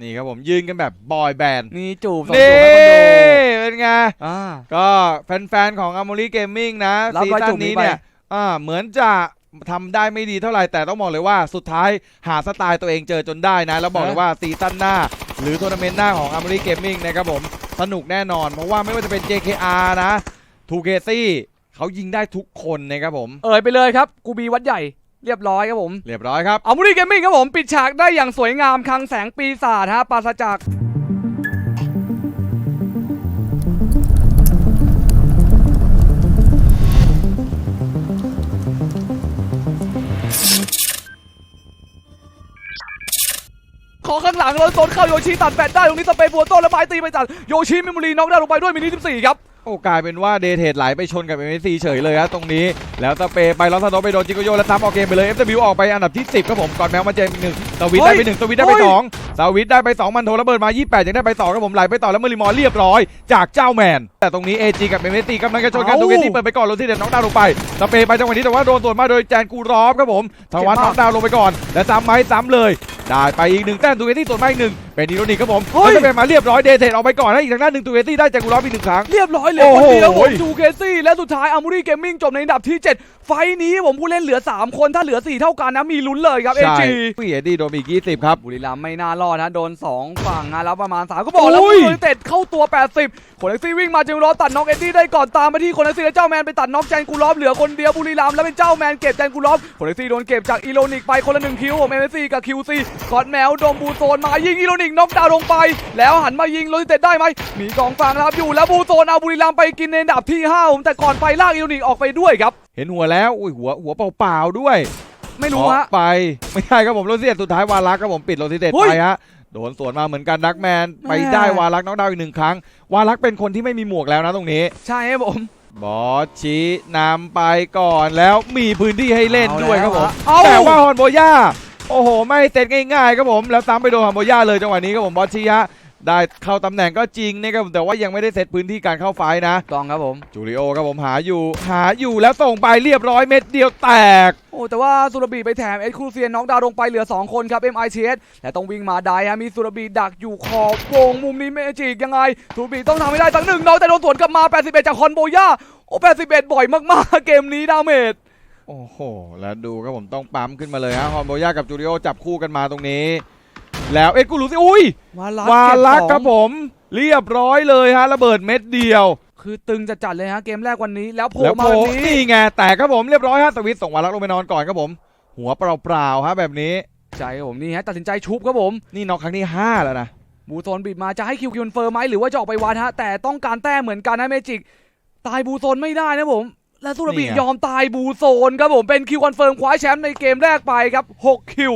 นี่ครับผมยืนกันแบบบอยแบนด์นี่จูบส่งนี่จูบให้คนดูเป็นไง อ่า ก็แฟนๆของ a m o r i Gaming นะรับซีรอยซั่จุนกนี้นี้ไป เนี่ยอ่าเหมือนจะทำได้ไม่ดีเท่าไหร่ แต่ต้องบอกเลยว่าสุดท้ายหาสไตล์ตัวเองเจอจนได้นะ แล้วบอกเลยว่าซีซั่นหน้า หรือทัวร์นาเมนต์หน้าของ a m o r i Gaming นะครับผม สนุกแน่นอน เพราะว่าไม่ว่าจะเป็น JKR นะ 2KC เขายิงได้ทุกคนนะครับผม เอ่ยไปเลยครับ กูบีวัดใหญ่ เรียบร้อยครับผม เรียบร้อยครับอามูรี่เกมมิ่งครับผม ปิดฉากได้อย่างสวยงามคลังแสงปีศาจฮะปราศจากขอข้างหลังแล้วโซนเข้าโยชิตัดแบตได้ตรงนี้สเปรย์บัวโต้แล้วไม้ตีไปจัดโยชิมิมูรีน็อกได้ลงไปด้วยมินิ14 ครับโอ้กลายเป็นว่าเดเทดไหลไปชนกับ MSC เฉยเลยฮะตรงนี้แล้วสเปย์ไปแลอสซาโนไปโดนจิโกโยแล้วซ้ำออกเกมไปเลย FW ออกไปอันดับที่ 10ครับผมก่อนแมวมาเจมอีกหนึ่ง สวิตได้ไปหนึ่งสวิตได้ไปเฮ้ยสองสวิตได้ไปสองมันโทระเบิดมา28ยังได้ไปต่อครับผมไหลไปต่อแล้วเมอริมอร์เรียบร้อย จากเจ้าแมน แต่ตรงนี้ AG กับ MSC กำลังจะชนกันเอ้าดูเกตี้เปิดไปก่อนโรซี่เด็ดน้องดาวลงไปสเปย์ไปจังหวะนี้แต่ว่าโดนสวนมาโดยแจนกูรอฟครับผมทวัตเจ็บมากน้องดาวลงไปก่อน แล้วซ้ำไหมซ้ำเลยได้ไปอีกหนึ่งแต้มตูเกตี้สวนมาอีกหนึ่งเป็นอีโรนิกครับผมเฮ้ยแล้วสเปย์มาเรียบร้อยเดเทดออกไปก่อนให้อีกทางด้านหนึ่งตูเกตี้ได้แจนกูรอฟอีกหนึ่งครั้งเรียบร้อยเลยโอ้คนโหเดียวผมดูเคซี่และสุดท้ายอามูรี่เกมมิ่งจบในอันดับที่ 7 ไฟท์นี้ผมผู้เล่นเหลือ 3 คนถ้าเหลือ 4 เท่ากันนะมีลุ้นเลยครับเอใช่จีพี่เอ็ดดี้โดนไปอีก 20 ครับ บุรีรัมย์ไม่น่ารอดนะโดน 2 ฝั่งนะแล้วประมาณ 3 ก็บอกแล้วอุ้ย ยูไนเต็ดเข้าตัว 80 คนเอ็กซี่วิ่งมาจึงรอตัดน็อกเอ็ดดี้ได้ก่อนตามมาที่คนเอ็กซี่และเจ้าแมนไปตัดน็อกแจนกูลอฟเหลือคนเดียวบุรีรัมย์แล้วเป็นเจ้าแมนเก็บแจนกูลอฟคนเอ็กซี่โดนเก็บจากอีโรนิกไปคนละหนึ่งคิวผมเอ็กซี่กับคิวซีกอดแมวโดมบูโซนมายิงอีโรนิกน็อกดาวน์ลงไป แล้วหันมายิงโรลิเต็ดได้ไหมมีกองฟางรับอยู่แล้วบูโซนเอาบุรีรัมย์ไปกินในอันดับที่ห้าผมแต่ก่อนไปลากอีโรนิกออกไปด้วยครับเห็นหัวแล้วอุ้ยหัวหัวเปล่าๆด้วย ไม่รู้ฮะออกไปไม่ใช่ครับผมโรซิเตสุดท้ายวารักครับผมปิดโรซิเตเฮ้ย ไปฮะโดนสวนมาเหมือนกันดักแมนไปแม่ได้วารักน้องดาวอีกหนึ่งครั้ง วารักเป็นคนที่ไม่มีหมวกแล้วนะตรงนี้ ใช่ครับผมบอสชี้นำไปก่อนแล้วมีพื้นที่ให้เล่นด้วยครับผม เอา แต่ว่าฮอนโบย่าโอ้โห ไม่เสร็จง่ายๆครับผม แล้วซ้ำไปโดนฮอนโบย่าเลยจังหวะนี้ครับผมบอสชี้ฮะ ได้เข้าตำแหน่งก็จริงนะครับผมแต่ว่ายังไม่ได้เซตพื้นที่การเข้าไฟท์นะ ต้องครับผม จูริโอครับผมหาอยู่ หาอยู่แล้วส่งไปเรียบร้อยเม็ดเดียวแตก โอ้แต่ว่าสุรบีไปแถมเอ็ดครูเซียนน้องดาวลงไปเหลือ 2 คนครับ MITS และต้องวิ่งมาได้ฮะมีสุรบีดักอยู่ขอบวงมุมนี้เมจิกยังไงสุรบีต้องทำให้ได้สักหนึ่งน้องแต่โดนสวนกลับมา 81 จากคอนโบย่าโอ้81 บ่อยมากๆ เกมนี้ดาเมจโอ้โหแล้วดูครับผมต้องปั๊มขึ้นมาเลยฮะฮอนโบย่ากับจูริโอจับคู่กันมาตรงนี้ แล้วเอ็ดกูรู้สิอุ้ย วาลัวาลักเก็ครับสองผม เรียบร้อยเลยฮะระเบิดเม็ดเดียว คือตึงจะจัดเลยฮะเกมแรกวันนี้แล้วโผล่แล้วมาโผแบล่บนี้ นี่ไงแตกครับผมเรียบร้อยฮะสวิตช์ส่งวาลักลงไปนอนก่อนครับผม หัวเปล่าๆฮะแบบนี้ใช่ครับผมนี่ฮะตัดสินใจชุบครับผมนี่น็อกครั้งที่5แล้วนะ บูโซนบิดมาจะให้คิวคิวเฟิร์มไหมหรือว่าจะออกไปวัดฮะแต่ต้องการแต้มเหมือนกันนะเมจิก ตายบูโซนไม่ได้นะผม และสุรบีนี่ไงยอมตายบูโซนครับผมเป็นคิวคอนเฟิร์มคว้าแชมป์ในเกมแรกไปครับ6คิว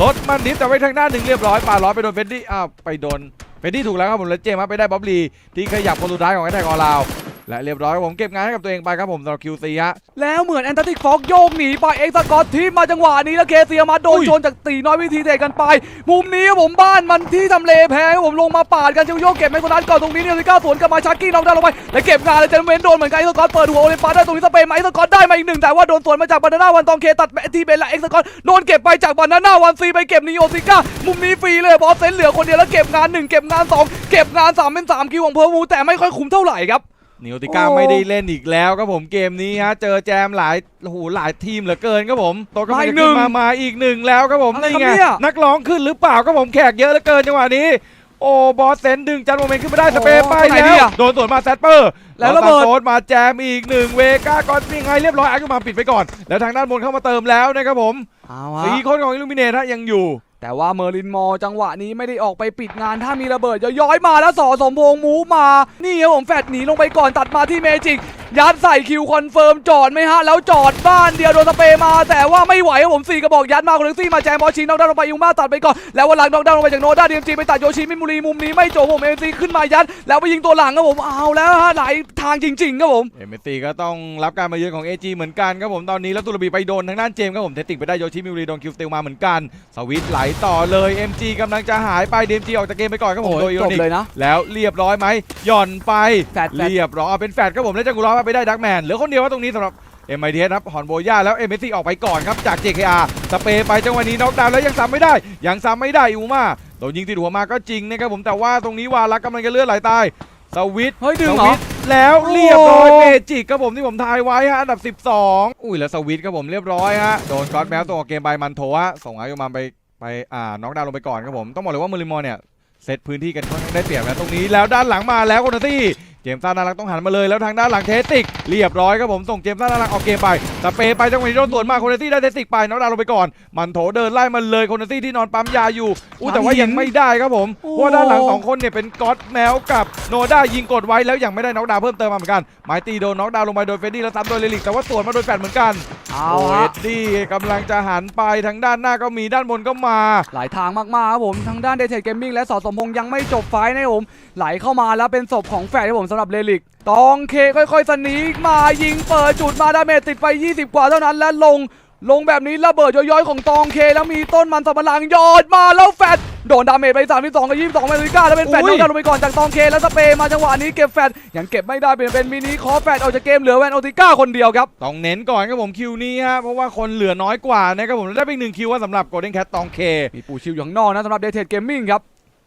รถมันดิฟแต่ไว้ทางหน้าหนึ่งเรียบร้อยป่าร้อยไปโดนเฟนดี้อ้าวไปโดนเฟนดี้ถูกแล้วครับผมและเจมส์ไปได้บ๊อบลีที่ขยับคนสุดท้ายของไอ้แทกออลาว และเรียบร้อยครับผมเก็บงานให้กับตัวเองไปครับผมสำหรับคิวซีฮะแล้วเหมือนแอนตาติกฟอกโยกหนีไปเอ็กซ์กอตทีมมาจังหวะนี้แล้วเคเซียมาโดนโจนจากตีน้อยวิธีเตะกันไป มุมนี้ครับผมบ้านมันที่ทำเลแพ้ครับผมลงมาปาดกันจิวโยกเก็บแมกโซนัสก่อนตรงนี้เนี่ยซิก้าสวนกลับมาชาร์กี้น้องไดาวลงไปและเก็บงานเลยเจนเวนโดนเหมือนกันเอ็กซ์กอตเปิดหัวโอลิมปัสได้ตรงนี้สเปนมาเอ็กซ์กอตได้มาอีกหนึ่งแต่ว่าโดนสวนมาจากบานาน่าวันตองเคตัดแมทีเบนและเอ็กซ์กอตโดนเก็บไปจากบานาน่าวันซีไปเก็บนีโอซิก้ามุมนี้ฟรีเลยบอสเซนเหลือคนเดียวแล้วเก็บงานหนึ่งเก็บงานสองเก็บงานสามเป็นสามคิวของเพอร์มูแต่ไม่ค่อยคุ้มเท่าไหร่ครับ นิโอติก้าโอ้ไม่ได้เล่นอีกแล้วครับผมเกมนี้ฮะเจอแจมหลายโอ้โหหลายทีมเหลือเกินครับผมโตก็มาอีไม่กหนึ่ขึ้งนมามาอีกหนึ่งแล้วครับผมอะไรนี่ไงครับเนี่ยนักร้องขึ้นหรือเปล่าครับผมแขกเยอะเหลือเกินจังหวะนี้โอ้บอสเซนดึงจันโมเมนต์ขึ้นมาได้สเปรย์ไปโอ้ไหนแล้ดีวอะโดนสวนมาแซดเปอร์ แล้วระเบิดโซนมาแจมอีกหนึ่งเวก้าก่อนนี่ไงเรียบร้อยอาร์กุมาปิดไปก่อน แล้วทางด้านบนเข้ามาเติมแล้วนะครับผมเอาสีฮะคนของอิลูมิเนตฮะยังอยู่ แต่ว่าเมอร์ลินมอจังหวะนี้ไม่ได้ออกไปปิดงานถ้ามีระเบิดจะย้อยมาแล้วสอสมพงษ์มูมา นี่ครับผมแฟดหนีลงไปก่อนตัดมาที่เมจิก ยัดใส่คิวคอนเฟิร์มจอดไหมฮะ แล้วจอดบ้านเดียวโดนสเปรย์มา แต่ว่าไม่ไหวครับผมสี่กระบอกยัดมาคนนึงซี่มาแจมบอลชินนอกด้านลงไปยูมาตัดไปก่อน แล้ววันหลังนอกด้านลงไปจากโนด้าดีเอ็มจีไปตัดโยชิมิมุรีมุมนี้ไม่จบผมเอ็มซีขึ้นมายัด แล้วไปยิงตัวหลังครับผมเอาแล้วฮะหลายทางจริงๆครับผมเอ็มเอซีก็ต้องรับการมาเยือนของ AG เหมือนกันครับผมตอนนี้แล้วตุลบีไปโดนทางด้านเจมส์ครับผมเทคติกไปได้โยชิมิวรีโดนคิวสเตลมาเหมือนกัน สวิตช์ไหลต่อเลย MG กำลังจะหายไป DMG ออกจากเกมไปก่อนครับผมโดยอิจโรบนิกเลยนะแล้วเรียบร้อยไหมหย่อนไปแฟดแฟดเรียบร้อยเอาเป็นแฟดครับผมแล้วจังกุร้อไปได้ดักแมนเหลือคนเดียวว่าตรงนี้สำหรับเอ็มไอเครับฮอนโบย่าแล้วเอ็มเอออกไปก่อนครับจาก JKR สเปย์ไปจังหวะนี้น็อกดาวน์แล้วยังซ้ำไม่ได้ ยังซ้ำไม่ได้อูมาโดนยิงติดหัวมาก็จริงนะครับผมแต่ว่าตรงนี้วารักกำลังจะเลือดไหลตายสวิตเฮ้ยดึสงเหรอวิตแล้วเรียบร้อยโอ้เมจิกครับผมที่ผมทายไว้ฮะอันดับ 12 อุ้ยแล้วสวิตครับผมเรียบร้อยฮะโดนก๊อตแมวตัวออกเกมไปมันโถฮะส่งอายุมาไปไปอ่าน็อกดาวน์ลงไปก่อนครับผมต้องบอกเลยว่าเมอริมอร์เนี่ยเซตพื้นที่กันค่อนข้างได้เปรียบแล้วตรงนี้แล้วด้านหลังมาแล้วโคนาตี้ เจมส์ซ่าน่ารักต้องหันมาเลยแล้วทางด้านหลังเทสติกเรียบร้อยครับผมส่งเจมส์ซ่าน่ารักออกเกมไปสเปย์ไปจังหวะนี้โดนสวนมาโคนาตี้ได้เทสติกไปน็อกดาวน์ลงไปก่อน มันโถเดินไล่มันเลยโคนาตี้ที่นอนปั๊มยาอยู่อู้แต่ว่ายังไม่ได้ครับผมโอ้เพราะว่าด้านหลังสองคนเนี่ยเป็นก๊อตแมวกับโนด้ายิงกดไว้แล้วยังไม่ได้น็อกดาวน์เพิ่มเติมมาเหมือนกันไมตีโดนน็อกดาวน์ลงไปโดยเฟรดดี้แล้วซ้ำโดยเลลิกแต่ว่าสวนมาโดยแฟดเหมือนกันเอาโอ้เอ็ฮะดดี้กำลังจะหันไปทางด้านหน้าก็มีด้านบนก็มา หลายทางมากๆครับผมทางด้านเดเทดเกมมิ่งและสอสมพงษ์ยังไม่จบไฟท์นะครับผมไหลเข้ามาแล้วเป็นศพของแฟร์ครับผมสำหรับเลลิก ตองเคค่อยๆสนีกมายิงเปิดจุดมาดาเมจติดไป 20 กว่าเท่านั้นและลง ลงแบบนี้ระเบิดย้อยๆของตองเคแล้วมีต้นมันสำปะหลังยอดมาแล้วแฟดโดนดาเมจไป 32 กับ 22เมตริก้าแล้วเป็นแฟดอุ้ยน้องดาวลงไปก่อนจากตองเคแล้วสเปย์มาจังหวะนี้เก็บแฟดยังเก็บไม่ได้เป็นเป็นมินิคอแฟดออกจากเกมเหลือแวนโอติก้าคนเดียวครับ ต้องเน้นก่อนครับผมคิวนี้ฮะเพราะว่าคนเหลือน้อยกว่านะครับผมแล้วได้ไปอีกหนึ่งคิวว่าสำหรับโกลเด้นแคทตองเคมีปูชิวอยู่ข้างนอกนะสำหรับเดเทดเกมมิ่งครับ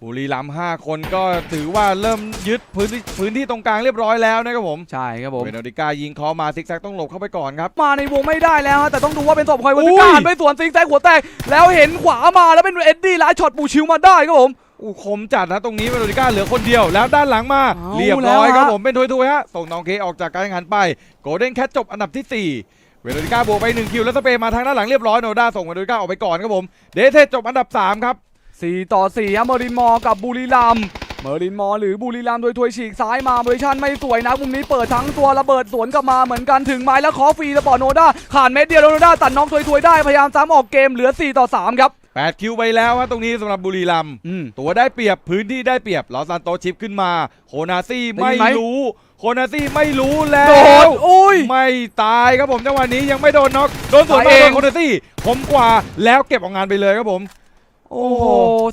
บุรีรัมย์ห้าคนก็ถือว่าเริ่มยึดพื้นที่พื้นที่ตรงกลางเรียบร้อยแล้วนะครับผมใช่ครับผมเวโนดิก้ายิงเคอมาซิกแซกต้องหลบเข้าไปก่อนครับ มาในวงไม่ได้แล้วฮะแต่ต้องดูว่าเป็นศพคอยวันอุ้ติยการไปสวนซิงแซกหัวแตกแล้วเห็นขวามาแล้วเป็นเอ็ดดี้ไลท์ช็อตปูชิวมาได้ครับผม อู้คมจัดนะตรงนี้เวโนดิก้าเหลือคนเดียวแล้วด้านหลังมา เอาเรียบร้อยแล้วฮะ ครับผมเป็นทวยๆฮะส่งน้องเคออกจากการแข่งขันไปโกลเด้นแคทจบอันดับที่4เวโนดิก้าบวกไป1คิวแล้วสเปย์มาทางด้านหลังเรียบร้อยโนด้าส่งเวโนดิก้าออกไปก่อนครับผมเดเทจบอันดับ3ครับ 4 ต่อ4ฮะเมอรินมอร์กับบุรีรัมย์เมอรินมอร์หรือบุรีรัมย์โดยถวยฉีกซ้ายมาเวอร์ชันไม่สวยนะมุมนี้เปิดทั้งตัวระเบิดสวนกลับมาเหมือนกันถึงไม้แล้วขอฟรีสปอร์ตโนด้าขาดเม็ดเดียวแล้วโนด้าตัดน้องถวยๆได้พยายามซ้ำออกเกมเหลือ 4 ต่อ 3 ครับ8คิวไปแล้วฮะตรงนี้สำหรับบุรีรัมย์อืมตัวได้เปรียบพื้นที่ได้เปรียบลอซันโตชิปขึ้นมา โคนาซี่ได้ไม่ยินไหมรู้โคนาซี่ไม่รู้แล้โดวนอุ้ยไม่ตายครับผมจังหวะนี้ยังไม่โดนน็อกโดนสวนตายมาเองโดนโคนาซี่คมกว่าแล้วเก็บออกงานไปเลยครับผม โอ้โห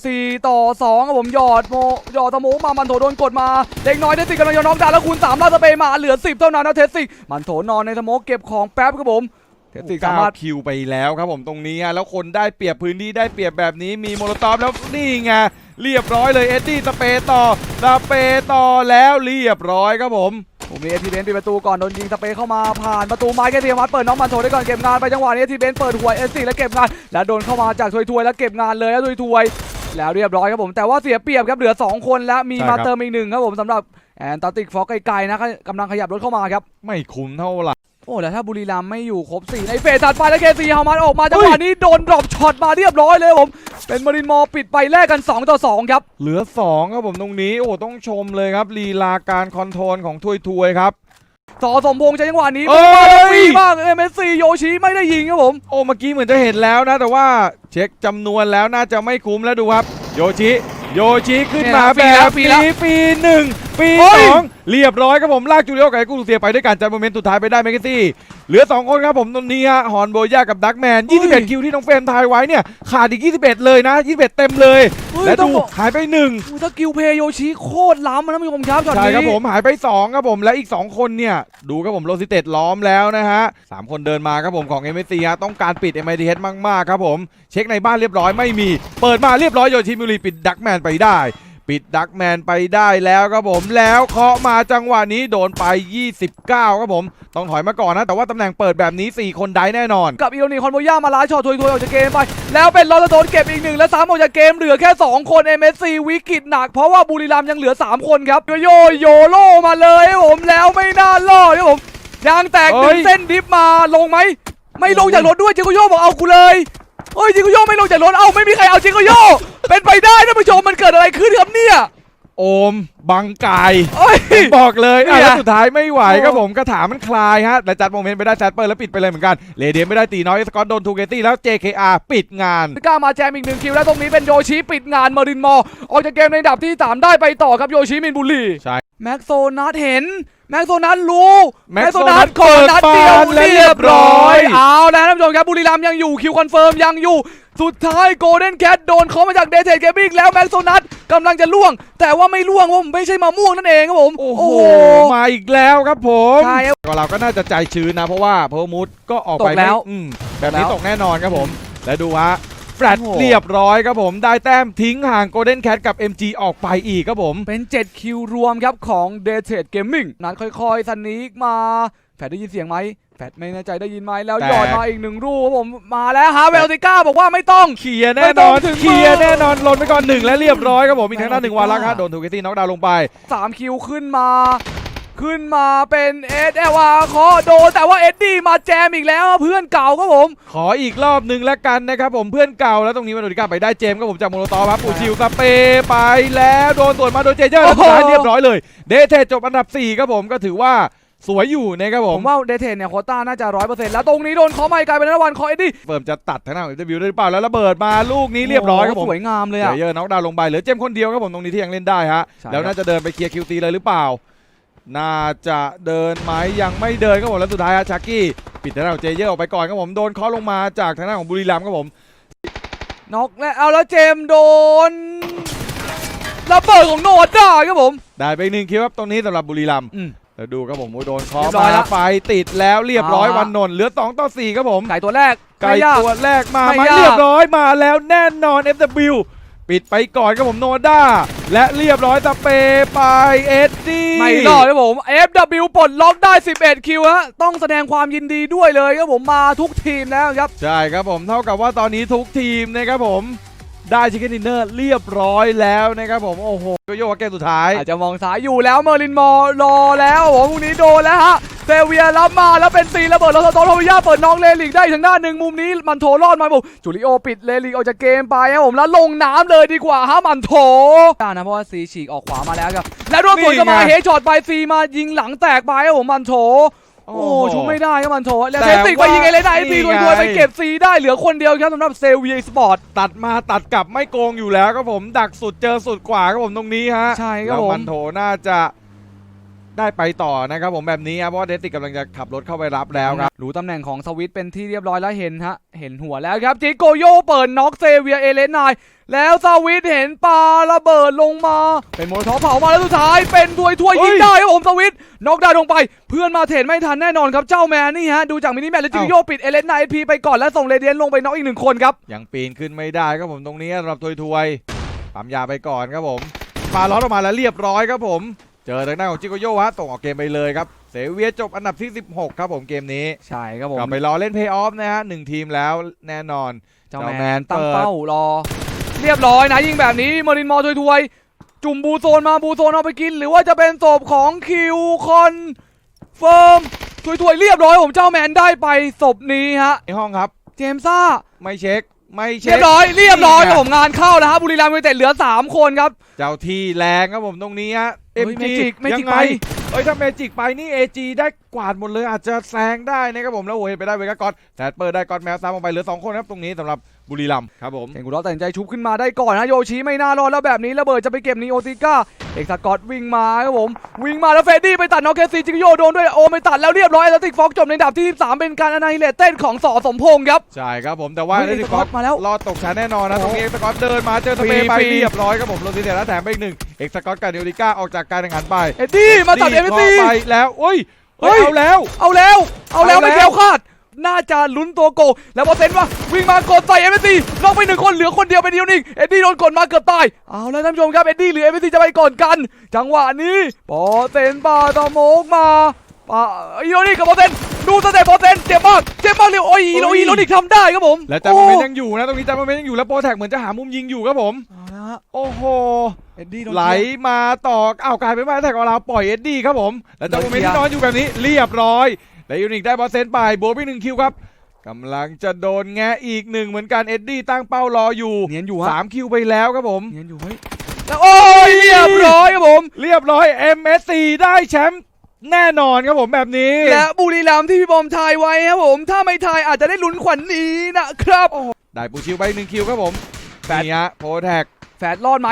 สี่ต่อสองครับผมหยอดโมหยอดตะโมมามันโถโดนกดมาเด็กน้อยเทสติกกำลังจะน็อกดาวน์แล้วคูณสามลาดสเปย์มาเหลือสิบเท่านั้นนะเทสติกมันโถนอนในสโมกเก็บของแป๊บครับผมเทสติกสาเก้ามารถคิวไปแล้วครับผมตรงนี้ฮะแล้วคนได้เปรียบพื้นที่ได้เปรียบแบบนี้มีโมโลตอฟแล้วนี่ไงเรียบร้อยเลยเอ็ดดี้สเปย์ต่อสเปย์ต่อแล้วเรียบร้อยครับผม ผมมีเอทีเบนปิดประตูก่อนโดนยิงสเปย์เข้ามาผ่านประตูไม้แค่เทียมัดเปิดน้องมันโถได้ก่อนเก็บงานไปจังหวะนี้เอทีเบนเปิดหัวเอสซี่แล้วเก็บงาน แล้วโดนเข้ามาจากถวยๆแล้วเก็บงานเลยแล้วถวยๆแล้วเรียบร้อยครับผมแต่ว่าเสียเปรียบครับเหลือสองคนแล้วมีมาเติมอีกหนึ่งครับผมสำหรับแอนตาติกฟอกไกลๆนะกำลังขยับรถเข้ามาครับ ไม่คุ้มเท่าไหร่ โอ้แล้วถ้าบุรีรัมย์ไม่อยู่ครบ4ในเฟสถัดไปแล้วเคซีฮามันออกมาจังหวะนี้โดนดรอปช็อตมาเรียบร้อยเลยครับผม เป็นมารินมอร์ปิดไปแลกกัน 2 ต่อ 2 ครับ เหลือสองครับผมตรงนี้ โอ้ต้องชมเลยครับลีลาการคอนโทรลของทวยทวยๆครับสอสมพงษ์ใช้จังหวะนี้เอ้ยมาแล้วฟรีมากเอ็มเอสซีโยชิไม่ได้ยิงครับผม โอ้เมื่อกี้เหมือนจะเห็นแล้วนะ แต่ว่าเช็คจำนวนแล้วน่าจะไม่คุ้มแล้วดูครับ โยชิ โยชิขึ้นมาเนี่ยแบบฟรีปีแล้วปีหนึ่งปีเฮ้สยองเรียบร้อยครับผม ลากจูเลียโอกับไอ้กูลูเซียไปด้วยกันจัดโมเมนต์สุดท้ายไปได้แมกกซี่ เหลือ 2 คนครับผมตรงนี้ฮะฮอนโบย่ากับดักแมน 21 คิวที่น้องเฟรมทายไว้เนี่ย ขาดอีก 21 เลยนะ 21 เต็มเลยเฮ้ยและต้อดูงบอกหายไปหนึ่งอุ๊ยถ้ากิลเพย์โยชิโคตรล้ำนะท่านผู้ชมครับช็อตใช่นี้ครับผมหายไป 2 ครับผม และอีก 2 คนเนี่ย ดูครับผมโรซิเตตล้อมแล้วนะฮะสามคนเดินมาครับผมของ m อ c ฮะต้องการปิด m i t h มากๆครับผม เช็คในบ้านเรียบร้อยไม่มี เปิดมาเรียบร้อยโยชิมิรีปิดดักแมนไปได้ ปิดดักแมนไปได้แล้วครับผมแล้วเคาะมาจังหวะนี้โดนไป 29ครับผมต้องถอยมาก่อนนะ แต่ว่าตำแหน่งเปิดแบบนี้ 4 คนได้แน่นอน กับอีโรนีคอนโบย่ามาล้าช็อตถวยๆออกจากเกมไป แล้วเป็นลอตโตนเก็บอีกหนึ่งแล้วสามออกจากเกมเหลือแค่ 2 คน MSC วิกฤตหนักเพราะว่าบุรีรัมย์ยังเหลือ 3 คนครับโยโยโยโลมาเลยครับผมแล้วไม่น่ารอดครับผมยางแตกหเฮ้นึ่งยเส้นดิฟมาลงไหมไม่ลงจากรถด้วยจิโกโยบอกเอากูเลย เฮ้ยจิโกโยไม่ลงจากรถเอ้าไม่มีใครเอาจิโกโยเป็นไปได้ท่านผู้ชมมันเกิดอะไรขึ้นครับเนี่ย โอม บังกายเอ้ย บอกเลยอะเนี่ยแล้วสุดท้ายไม่ไหวโอ้ครับผมกระถามันคลายฮะแต่จัดโมเมนต์ไปได้แซดเปิดแล้วปิดไปเลยเหมือนกันเลเดียนไม่ได้ตีน้อยสกอตโดนทูเกตี้แล้ว JKR ปิดงาน กล้ามาแจมอีกหนึ่งคิวแล้วตรงนี้เป็นโยชิปิดงานมารินมอร์ออกจากเกมในอันดับที่ 3 ได้ไปต่อครับโยชิมินบุรีใช่ แม็กโซนัทเห็น แม็กโซนัทรู้แม็กโซนันัททขอนัดเดียวเปิดปานและเรียบร้อยเรียบร้อย เอาแล้วท่านผู้ชมครับบุรีรัมย์ยังอยู่คิวคอนเฟิร์มยังอยู่ สุดท้ายโกลเด้นแคทโดนเขามาจากเดเทดเกมมิ่งแล้วแม็กโซนัทกำลังจะล่วง แต่ว่าไม่ล่วงเพราะผมไม่ใช่มะม่วงนั่นเองครับผมโอ้โหมาอีกแล้วครับผมใช่ครับ ก็เราก็น่าจะใจชื้นนะ เพราะว่าเพอร์มูดก็ออกไปตกแล้ว ไม่อืมแบบนี้แล้วตกแน่นอนครับผม และดูฮะแฟลตโอ้โห เรียบร้อยครับผม ได้แต้มทิ้งห่างโกลเด้นแคทกับ MG ออกไปอีกครับผม เป็น 7 คิวรวมครับของ d a t e d Gaming นั้นค่อยๆสนีกมา แฟดได้ยินเสียงไหมแฟดไม่แน่ใจได้ยินไหมแล้วแต่หยอดมาอีกหนึ่งรูครับผมมาแล้วฮะเวลติก้าบอกว่าไม่ต้องเคลียร์แน่ไม่นต้อองนถึงมือเคลียร์แน่นอนหล่นไปก่อนหนึ่งและเรียบร้อยครับผมอีกทางด้านหนึ่งไม่วาต้องระครับติดโดนทูเกตี้น็อกดาวน์ลงไป3คิวขึ้นมาขึ้นมาเป็นเอสเอวาคอโดนแต่ว่าเอ็ดดี้มาแจมอีกแล้วเพื่อนเก่าครับผม ขออีกรอบหนึ่งแล้วกันนะครับผมเพื่อนเก่าแล้วตรงนี้มาโดนดิก้าไปได้เจมส์ครับผมจากโมโนตอครับปูชิวสเปย์ไปแล้วโดนตรวจมาโดนเจเจอร์แล้วสุดท้ายโอ้โหเรียบร้อยเลย เดเทจบอันดับ 4 ครับผมก็ถือว่า สวยอยู่นะครับผผมมว่าเดเทนเนี่ยโควต้าน่าจะร้อยเปอร์เซ็นต์แล้วตรงนี้โดนเคอไม่กลายเป็นนักวันคอเอ็ดดี้เฟิร์มจะตัดทางหน้าของเอวิวได้หรือเปล่าแล้วระเบิดมาลูกนี้เรียบร้อยครับผมสวยงามเลยเจอะเจอร์น็อกดาวน์ลงไปเหลือเจมส์คนเดียวครับผมตรงนี้ที่ยังเล่นได้ฮะใช่แล้วน่าจะเดินไปเคลียร์คิวตีเลยหรือเปล่า น่าจะเดินไหมยังไม่เดินครับผมแล้วสุดท้ายฮะชักกี้ปิดทางด้านของเจเยอร์ออกไปก่อนครับผมโดนเคาะลงมาจากทางด้านของบุรีรัมย์ครับผมน็อกแล้วเอาแล้วเจมส์โดนระเบิดของโนดได้ครับผมได้ไปอีกหนึ่งคิวครับตรงนี้สำหรับบุรีรัมย์อืม แล้วดูครับผมโอ้ยโดนเคอเรียบร้อยมาแล้วไฟติดแล้วเรียบร้อยเอาฮะวันนนท์เหลือ 2 ต่อ 4 ครับผม ไก่ตัวแรกไก่ม่ยาก ตัวแรกมาไม่มายาก เรียบร้อยมาแล้วแน่นอน FW ปิดไปก่อนครับผมโนด้า และเรียบร้อยสเปย์ไปเอ็ดดี้ไม่รอดครับผม FW ปลดล็อกได้ 11 คิวฮะ ต้องแสดงความยินดีด้วยเลยครับผมมาทุกทีมแล้วครับ ใช่ครับผมเท่ากับว่าตอนนี้ทุกทีมนะครับผม ได้ชิคเก้นดินเนอร์เรียบร้อยแล้วนะครับผม โอ้โหก็โยกว่าเกมสุดท้าย อาจจะมองสายอยู่แล้วเมอร์ลินมอร์รอแล้วผมพวกนี้โดนแล้วฮะเซเวียรับมาแล้วเป็นตีระเบิดแล้วสโตนโทวิยาเปิดน้องเลลิกได้ทางด้านหนึ่งมุมนี้มันโถรอดมาผมจูริโอปิดเลลิกออกจากเกมไปครับผมแล้วลงน้ำเลยดีกว่าฮะมันโถได้นะเพราะว่าซีฉีกออกขวามาแล้วครับแล้วโดนสวนกลับมานี่ไงเฮดช็อตไปซีมายิงหลังแตกไปครับผมมันโถ โอ้ชุบไม่ได้ครับมันโถแล้วแต่เซนติกไปยิงไอ้เลยนะไอ้ตีนี่ตัไงวๆไปเก็บซีได้เหลือคนเดียวครับสำหรับเซเวียสปอร์ตตัดมาตัดกลับไม่โกงอยู่แล้วครับผมดักสุดเจอสุดกว่าครับผมตรงนี้ฮะใช่ครับแล้วผมมันโถน่าจะ ได้ไปต่อนะครับผมแบบนี้ครับเพราะว่าเดสติกกำลังจะขับรถเข้าไปรับแล้วครับรู้ตำแหน่งของสวิตเป็นที่เรียบร้อยแล้วเห็นฮะเห็นหัวแล้วครับจิโกโยเปิดน็อกเซเวียเอเลนไนายแล้วสวิตเห็นปลาระเบิดลงมา เป็นโมโลทอฟเผามาแล้วสุดท้ายเป็นถ้วยถ้วยเฮ้ยิยงได้ครับผมสวิตน็อกได้ลงไป เพื่อนมาเทรดไม่ทันแน่นอนครับเจ้าแมนนี่ฮะดูจากมินิแมตแล้วจิโกโยปิดเอเลนไนายพีไปก่อนแล้วส่งเรเดียนลงไปน็อกอีกหนึ่งคนครับยังปีนขึ้นไม่ได้ครับผมตรงนี้สำหรับทวยทวยๆปั๊มยาไปก่อนครับผมฟาล้อออกมาแล้วเรียบร้อยครับผม เจอทางด้านของจิโกโยวะตกออกเกมไปเลยครับ เซเวียจบอันดับที่ 16 ครับผมเกมนี้ใช่ครับผมกลับไปรอเล่นเพย์ออฟนะฮะหนึ่งทีมแล้วแน่นอน เจ้าเจ้าแมแมนนตั้งเปิดเป้ารอ เรียบร้อยนะยิงแบบนี้เมอรินมอถวยๆ จุ่มบูโซนมาบูโซนเอาไปกิน หรือว่าจะเป็นศพของคิวคอนเฟิร์มถวยๆ เรียบร้อยผมเจ้าแมนได้ไปศพนี้ฮะในห้องครับ เจมส์ซ่าไม่เช็คไม่เช็เรียคบร้อยเรียบร้อยนี่ครับไงผมงานเข้าแล้วครับบุรีรัมย์ยูไนเต็ดเหลือ 3 คนครับ เจ้าที่แรงครับผมตรงนี้ฮะ เฮ้ย MG Magic Magic ยังไงไปเอ้ยถ้าเมจิกไปนี่ AG ได้กวาดหมดเลยอาจจะแซงได้นะครับผมแล้วโอ้ยไปได้เวกากอตแซดเปิดได้กอตแมวซ้ำออกไปเหลือสองคนครับตรงนี้สำหรับ บุรีรัมย์ครับผมเก่งกุลตัดสินใจชุบขึ้นมาได้ก่อนนะโยชิไม่น่ารอดแล้วแบบนี้ระเบิดจะไปเก็บนีโอติก้าเอกสกอตวิ่งมาครับผมวิ่งมาแล้วเฟรดดี้ไปตัดน็อกเคซีจิงโยโดนด้วยโอไม่ตัดแล้วเรียบร้อยแอตเลติกฟอกจบในอันดับที่13เป็นการอนาฮิเลตเต้นของสอสมพงษ์ครับใช่ครับผมแต่ว่าเฮ้ยเอติสกอตมาแล้วรอดตกชั้นแน่นอนนะโอ้ตรงนี้เอกสกอตเดินมาเจอสเปย์ไปฟรีๆเรียบร้อยครับผมโรซิเดียแล้วแถมไปอีกหนึ่งเอกสกอตกับเดลิก้าออกจากการแข่งขันไปเอ็ดดี้มาตัดเอ็มนี่ซีขไปแล้วโอ้ยเฮ้เฮ้ยยเอาแล้วเอาแล้ว เอาแล้ว เอาแล้วไม่เกี่ยวคาด น่าจะลุ้นตัวโกงแล้วพอเซนว่าวิ่งมากดใส่เอ็มซีนอกไปหนึ่งคนเหลือคนเดียวเป็นเดียวนิ่งเอ็ดดี้โดนกดมาเกือบตายเอาแล้วท่านผู้ชมครับเอ็ดดี้หรือเอ็มซีจะไปก่อนกัน จังหวะนี้พอเซนปาตะโมกมาปาอีโรนิกกับพอเซนดูสเตปพอเซนเจ็บมากเจ็บมากเลยโอ้ยอีโรอีโรนิกทำได้ครับผมแล้วจามาเมนยังอยู่นะตรงนี้จามาเมนยังอยู่แล้วโปรแท็กเหมือนจะหามุมยิงอยู่ครับผมเอาละฮะโอ้โหเอ็ดดี้โดนไหลมาต่ออ้าวกลายเป็นว่าแท็กของเราปล่อยเอ็ดดี้ครับผม แล้วจามาเมนโดนเคลียร์ที่นอนอยู่แบบนี้เรียบร้อย แต่ยูนิคได้บอลเซนไปโบว์ไปหนึ่งคิวครับกำลังจะโดนแงะอีกหนึ่งเหมือนกันเอ็ดดี้ตั้งเป้ารออยู่เนียนอยู่ฮะสามคิวไปแล้วครับผมเนียนอยู่เฮ้ยแล้วโอ้ยเรียบร้อยครับผม เรียบร้อย MSC ได้แชมป์แน่นอนครับผมแบบนี้ และบุรีรัมย์ที่พี่บอมทายไว้ครับผม ถ้าไม่ทายอาจจะได้ลุ้นขวัญนี้นะครับ ได้ปูชิวไปหนึ่งคิวครับผมแฟดนี่ฮะโปรแท็กแฟดรอดไหม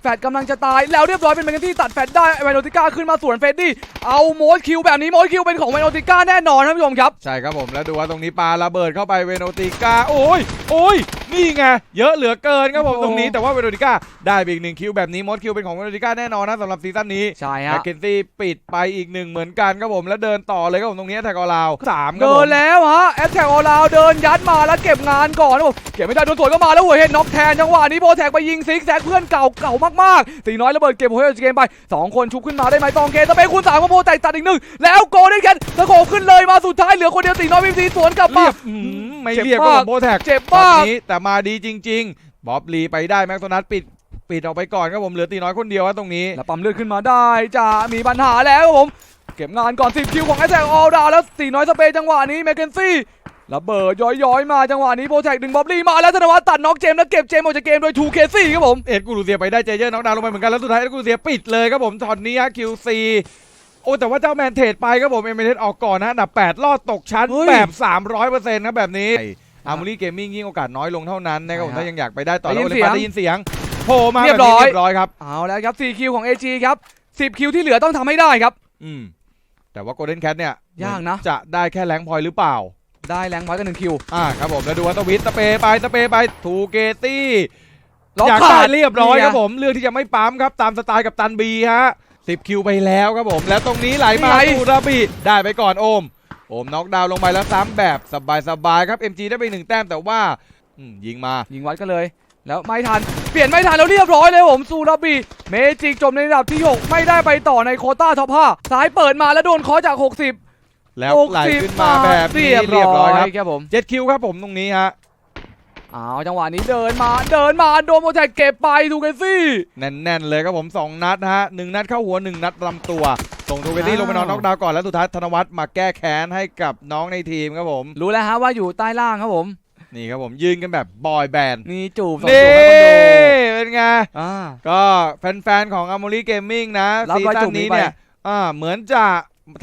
แฟดกำลังจะตายแล้วเรียบร้อยเป็นเมนที่ตัดแฟดได้ไวโนติก้าขึ้นมาสวนเฟดดี้เอาโมดคิวแบบนี้โมดคิวเป็นของไวโนติก้าแน่นอนท่านผู้ชมครับ ใช่ครับผมแล้วดูว่าตรงนี้ปาระเบิดเข้าไปเวโนติก้าโอ้ยโอ้ย นี่ไงเยอะเหลือเกินครับผมโอ้โหตรงนี้แต่ว่าเวโรนิก้าได้ไปอีกหนึ่งคิวแบบนี้มดคิวเป็นของเวโรนิก้าแน่นอนนะสำหรับซีซั่นนี้ใช่แมฮะคเคนซี่ปิดไปอีกหนึ่งเหมือนกันครับผมแล้วเดินต่อเลยครับผมตรงนี้แท็กออลาวสามครับเดิผมนแล้วฮะแอตแทกออลาวเดินยัดมาแล้วเก็บงานก่อนนะผมเก็บไม่ได้โดนสวนก็มาแล้วหัวเห็ดน็อกแทนจังหวะนี้โบแทกไปยิงซิกแซกเพื่อนเก่าเก่ามากๆตีน้อยระเบิดเก็บหัวเห็ดเกมไปสองคนชุบขึ้นมาได้ไหมตองเกตสเปคคูณสามก็โบแตกตัดอีกหนึ่งแล้วโกได้แค่ตะโขขึ้นเลยมาสุดท้ายเหลือคนเดียวตีน้อยพิมซีสวนกลับมาเรียบอืม ไม่เจ็บเรียบครับมาผกมโบแท็กเจ็บตอมานกนี้แต่มาดีจริง ๆ บ๊อบลีไปได้แม็กโซนัทปิดปิดออกไปก่อนครับผมเหลือตีน้อยคนเดียวครับตรงนี้ แล้วปั๊มเลือดขึ้นมาได้จะมีปัญหาแล้วครับผม เก็บงานก่อน 10 คิวของแอตแทกออลดาวแล้วตีน้อยสเปย์จังหวะนี้แมคเคนซี่ระเบิดย้อยๆ มาจังหวะนี้โปรแทกดึงบ๊อบลี่มาแล้วธนวัฒน์ตัดน็อกเจมส์แล้วเก็บเจมส์ออกจากเกมโดยทูเคซี่ครับผม เอ็ดกูรูเซียไปได้เจเยอร์น็อกดาวน์ลงไปเหมือนกันแล้วสุดท้ายเอ็ดกูรูเซียปิดเลยครับผมช็อตนี้ฮะคิวซีโอ้แต่ว่าเจ้าแมนเทรดไปครับผมเอเมเทออกก่อนนะอันดับ8รอดตกชั้นเฮ้ย แบบ 300%ครับแบบนี้อาร์มูรี่เกมมิ่งยิ่งโอกาสน้อยลงเท่านั้นนะครับผมใช่ฮะถ้ายังอยากไปได้ต่อได้แล้วยินโอลิมปัสเสียงได้ยินเสียงโผล่มาเรีแบยบบร้นี้อย เรียบร้อยครับ เอาแล้วครับ4คิวของ AG ครับ10คิวที่เหลือต้องทำให้ได้ครับ อืมแต่ว่าโกลเด้นแคทเนี่ยยากนะ จะได้แค่แรงพอยต์หรือเปล่า ได้แรงพอยต์กันหนึ่งคิวอ่าครับผมแล้วดูว่าตวิทสเปย์ไปสเปย์ไปทูเกตี้ล็อกอยากขาได้ดเรียบร้อยนี่ไงครับผมเลือกที่จะไม่ปั๊มครับตามสไตล์กับตันบีฮะ 10 คิวไปแล้วครับผม แล้วตรงนี้ไหลมานี่ไงตูราบีได้ไปก่อนโอม โอมน็อกดาวน์ลงไปแล้วซ้ำแบบสบายๆครับ MG ได้ไปหนึ่งแต้มแต่ว่าอืมยิงมา ยิงวัดกันเลย แล้วไม่ทัน เปลี่ยนไม่ทันแล้วเรียบร้อยเลยผมซูราบีเมจิกจมในระดับที่ 6 ไม่ได้ไปต่อในโควต้าท็อป5ซ้ายเปิดมาแล้วโดนเคอจาก 60 แล้วไหลขึ้นมาแบบนี้เรียบเรียบร้ร้ออยยครับครับผมเจ็ดคิวครับผมตรงนี้ฮะ เอาจังหวะนี้เดินมาเดินมาโดนโมแทกเก็บไปทูเกซี่แน่นๆเลยครับผม 2 นัดนะฮะหนึ่งนัดเข้าหัว 1 นัดลำตัว ส่งทูเกตี้อ้าวลงไปนอนน็อกดาวน์ก่อนแล้วสุดท้ายธนวัฒน์มาแก้แค้นให้กับน้องในทีมครับผม รู้แล้วฮะว่าอยู่ใต้ล่างครับผม นี่ครับผมยืนกันแบบบอยแบนด์นี่จูบส่งนี่จูบให้คนดูเป็นไงอ่าก็แฟนๆของ a m o r y Gaming นะรับซีรอยซั่จุนกนี้นี้ไปเนี่ยอ่าเหมือนจะ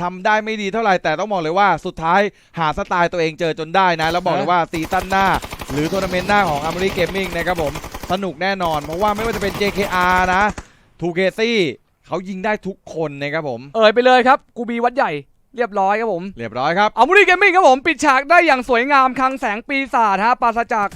ทำได้ไม่ดีเท่าไหร่แต่ต้องบอกเลยว่าสุดท้ายหาสไตล์ตัวเองเจอจนได้นะ แล้วบอกเลยว่าซีซั่นหน้า หรือทัวร์นาเมนต์หน้าของ a m o r y Gaming นะครับผมสนุกแน่นอน เพราะว่าไม่ว่าจะเป็น JKR นะ 2K ซี่เขายิงได้ทุกคนนะครับผม เอ่ยไปเลยครับกูบีวัดใหญ่เรียบร้อยครับผม เรียบร้อยครับ เอามูรี่เกมมิ่งครับผม ปิดฉากได้อย่างสวยงามคลังแสงปีศาจฮะปราศจาก